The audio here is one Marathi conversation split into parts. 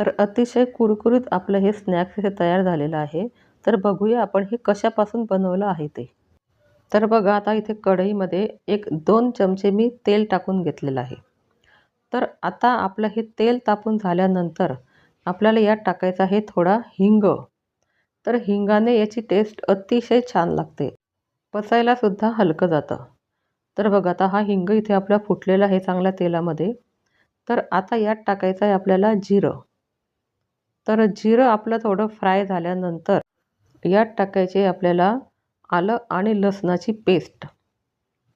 तर अतिशय कुरकुरीत आपलं हे स्नॅक्स इथे तयार झालेलं आहे. तर बघूया आपण हे कशापासून बनवलं आहे ते. तर बघा आता इथे कढईमध्ये एक दोन चमचे मी तेल टाकून घेतलेलं आहे. तर आता आपलं हे तेल तापून झाल्यानंतर आपल्याला यात टाकायचं आहे थोडा हिंग. तर हिंगाने याची टेस्ट अतिशय छान लागते. पचायलासुद्धा हलकं जातं. तर बघा आता हा हिंग इथे आपला फुटलेला आहे चांगल्या तेलामध्ये. तर आता यात टाकायचं आहे आपल्याला जिरं. तर जिरं आपलं थोडं फ्राय झाल्यानंतर यात टाकायचे आपल्याला आलं आणि लसणाची पेस्ट.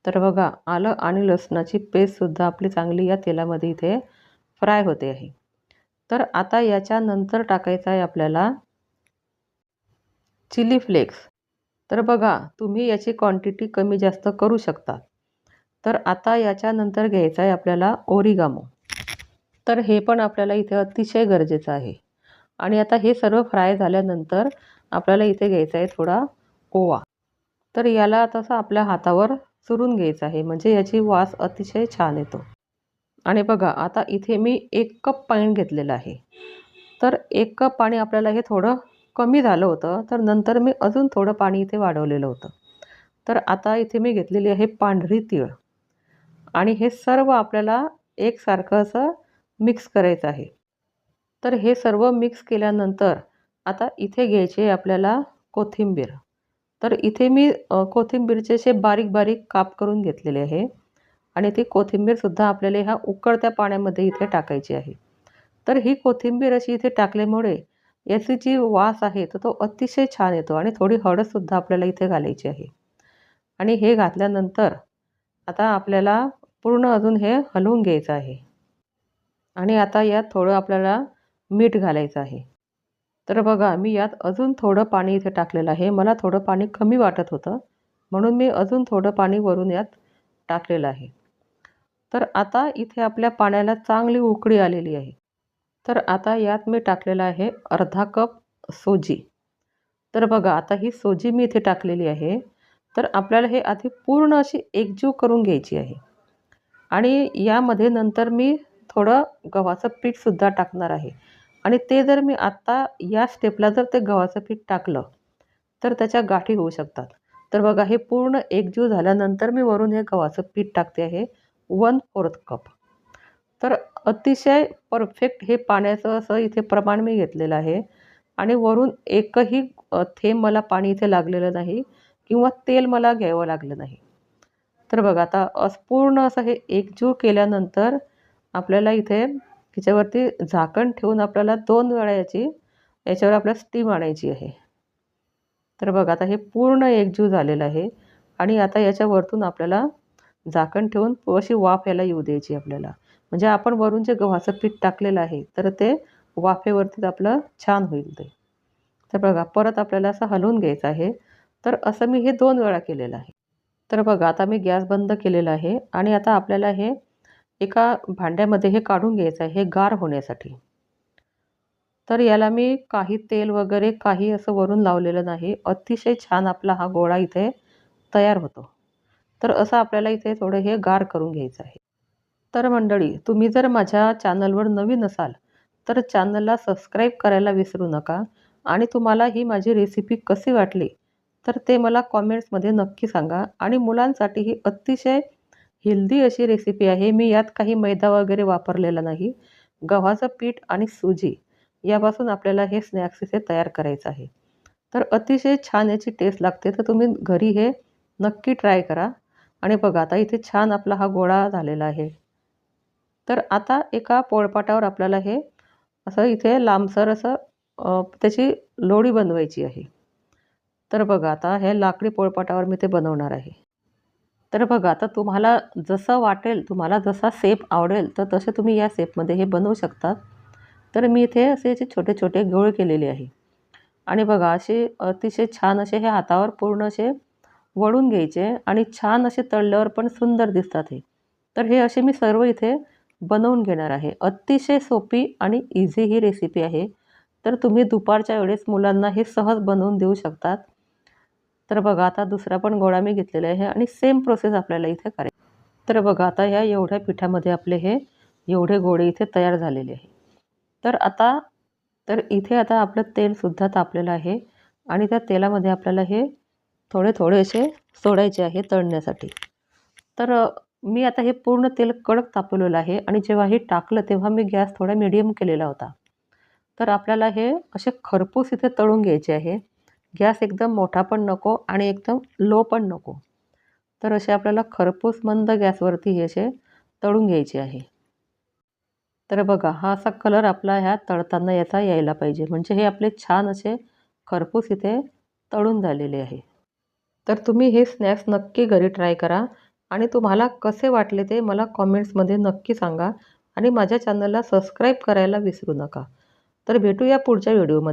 तर बघा आलं आणि लसणाची पेस्टसुद्धा आपली चांगली या तेलामध्ये इथे फ्राय होते आहे. तर आता याच्यानंतर टाकायचं आहे आपल्याला चिली फ्लेक्स. तर बघा तुम्ही याची क्वांटिटी कमी जास्त करू शकता. तर आता याच्यानंतर घ्यायचं आहे आपल्याला ओरिगामो. तर हे पण आपल्याला इथे अतिशय गरजेचं आहे. आणि आता हे सर्व फ्राय झाल्यानंतर आपल्याला इथे घ्यायचा आहे थोडा ओवा. तर याला तसं आपल्या हातावर चुरून घ्यायचं आहे. म्हणजे याची वास अतिशय छान येतो. आणि बघा आता इथे मी एक कप पाणी घेतलेलं आहे. तर एक कप पाणी आपल्याला हे थोडं कमी झालं होतं. तर नंतर मी अजून थोडं पाणी इथे वाढवलेलं होतं. तर आता इथे मी घेतलेली आहे पांढरी तीळ. आणि हे सर्व आपल्याला एकसारखं असं मिक्स करायचं आहे. तर हे सर्व मिक्स केल्यानंतर आता इथे घ्यायचे आपल्याला कोथिंबीर. तर इथे मी कोथिंबीरचे असे बारीक बारीक काप करून घेतलेले आहे. आणि ती कोथिंबीरसुद्धा आपल्याला ह्या उकळत्या पाण्यामध्ये इथे टाकायची आहे. तर ही कोथिंबीर अशी इथे टाकल्यामुळे याची जी वास आहे तर तो अतिशय छान येतो आणि थोडी हळदसुद्धा आपल्याला इथे घालायची आहे. आणि हे घातल्यानंतर आता आपल्याला पूर्ण अजून हे हलवून घ्यायचं आहे. आणि आता यात थोडं आपल्याला मीठ घालायचं आहे. तर बघा मी यात अजून थोडं पाणी इथे टाकलेलं आहे. मला थोडं पाणी कमी वाटत होतं म्हणून मी अजून थोडं पाणी वरून यात टाकलेलं आहे. तर आता इथे आपल्या पाण्याला चांगली उकळी आलेली आहे. तर आता यात मी टाकलेलं आहे अर्धा कप सोजी. तर बघा आता ही सोजी मी इथे टाकलेली आहे. तर आपल्याला हे आधी पूर्ण अशी एकजीव करून घ्यायची आहे. आणि यामध्ये नंतर मी थोडं गव्हाचं पीठसुद्धा टाकणार आहे. आणि ते जर मी आत्ता या स्टेपला जर ते गव्हाचं पीठ टाकलं तर त्याच्या गाठी होऊ शकतात. तर बघा हे पूर्ण एकजीव झाल्यानंतर मी वरून हे गव्हाचं पीठ टाकते आहे वन फोर्थ कप तर अतिशय परफेक्ट हे पाण्याचं असं इथे प्रमाण मी घेतलेलं आहे. आणि वरून एकही थेंब मला पाणी इथे लागलेलं नाही किंवा तेल मला घ्यावं लागलं नाही. तर बघा आता पूर्ण असं हे एकजीव केल्यानंतर आपल्याला इथे तिच्यावरती झाकण ठेवून आपल्याला दोन वेळा याची याच्यावर आपल्याला स्टीम आणायची आहे. तर बघा आता हे पूर्ण एकजीव झालेलं आहे आणि आता याच्यावरतून आपल्याला झाकण ठेवून अशी वाफ याला येऊ द्यायची आपल्याला. म्हणजे आपण वरून जे गव्हाचं पीठ टाकलेलं आहे तर ते वाफेवरतीच आपलं छान होईल ते. तर बघा परत आपल्याला असं हलवून घ्यायचं आहे. तर असं मी हे दोन वेळा केलेलं आहे. तर बघा आता मी गॅस बंद केलेला आहे आणि आता आपल्याला हे एका भांड्यामध्ये हे काढून घ्यायचं आहे हे गार होण्यासाठी. तर याला मी काही तेल वगैरे काही असं वरून लावलेलं नाही. अतिशय छान आपला हा गोळा इथे तयार होतो. तर असं आपल्याला इथे थोडं हे गार करून घ्यायचं आहे. तर मंडळी तुम्ही जर माझ्या चॅनलवर नवीन असाल तर चॅनलला सबस्क्राईब करायला विसरू नका आणि तुम्हाला ही माझी रेसिपी कशी वाटली तर ते मला कॉमेंट्समध्ये नक्की सांगा आणि मुलांसाठी ही अतिशय हेल्दी अशी रेसिपी आहे. मी यात काही मैदा वगैरे वापरलेला नाही. गव्हाचं पीठ आणि सुजी यापासून आपल्याला हे स्नॅक्स इथे तयार करायचं आहे. तर अतिशय छान याची टेस्ट लागते. तर तुम्ही घरी हे नक्की ट्राय करा. आणि बघा आता इथे छान आपला हा गोळा झालेला आहे. तर आता एका पोळपाटावर आपल्याला हे असं इथे लांबसर असं त्याची लोडी बनवायची आहे. तर बघा आता हे लाकडी पोळपाटावर मी ते बनवणार आहे. तर बघा आता तुम्हाला जसं वाटेल तुम्हाला जसा सेप आवडेल तर तसे तुम्ही या सेपमध्ये हे बनवू शकतात तर मी इथे असे याचे छोटे छोटे गोळ केलेले आहे. आणि बघा असे अतिशय छान असे हे हातावर पूर्ण असे वळून घ्यायचे आणि छान असे तळल्यावर पण सुंदर दिसतात हे. तर हे असे मी सर्व इथे बनवून घेणार आहे. अतिशय सोपी आणि इझी ही रेसिपी आहे. तर तुम्ही दुपारच्या वेळेस मुलांना हे सहज बनवून देऊ शकतात. तर बघा आता दुसरा पण गोळा मी घेतलेला आहे आणि सेम प्रोसेस आपल्याला इथे करायची तर बघा आता ह्या एवढ्या पिठामध्ये आपले हे एवढे गोळे इथे तयार झालेले आहे. तर आता तर इथे आता आपलं तेलसुद्धा तापलेलं आहे आणि त्या तेलामध्ये आपल्याला हे थोडे थोडे असे सोडायचे आहे तळण्यासाठी. तर मी आता हे पूर्ण तेल कडक तापवलेलं आहे आणि जेव्हा हे टाकलं तेव्हा मी गॅस थोडा मिडियम केलेला होता. तर आपल्याला हे असे खरपूस इथे तळून घ्यायचे आहे. गॅस एकदम मोठा पण नको आणि एकदम लो पण नको. तर असे आपल्याला खरपूस मंद गॅसवरती हे असे तळून घ्यायचे आहे. तर बघा हा असा कलर आपला ह्या तळताना याचा यायला पाहिजे. म्हणजे हे आपले छान असे खरपूस इथे तळून झालेले आहे. तर तुम्ही हे स्नॅक्स नक्की घरी ट्राय करा आणि तुम्हाला कसे वाटले ते मला कॉमेंट्समध्ये नक्की सांगा आणि माझ्या चॅनलला सबस्क्राईब करायला विसरू नका. तर भेटूया पुढच्या व्हिडिओमध्ये.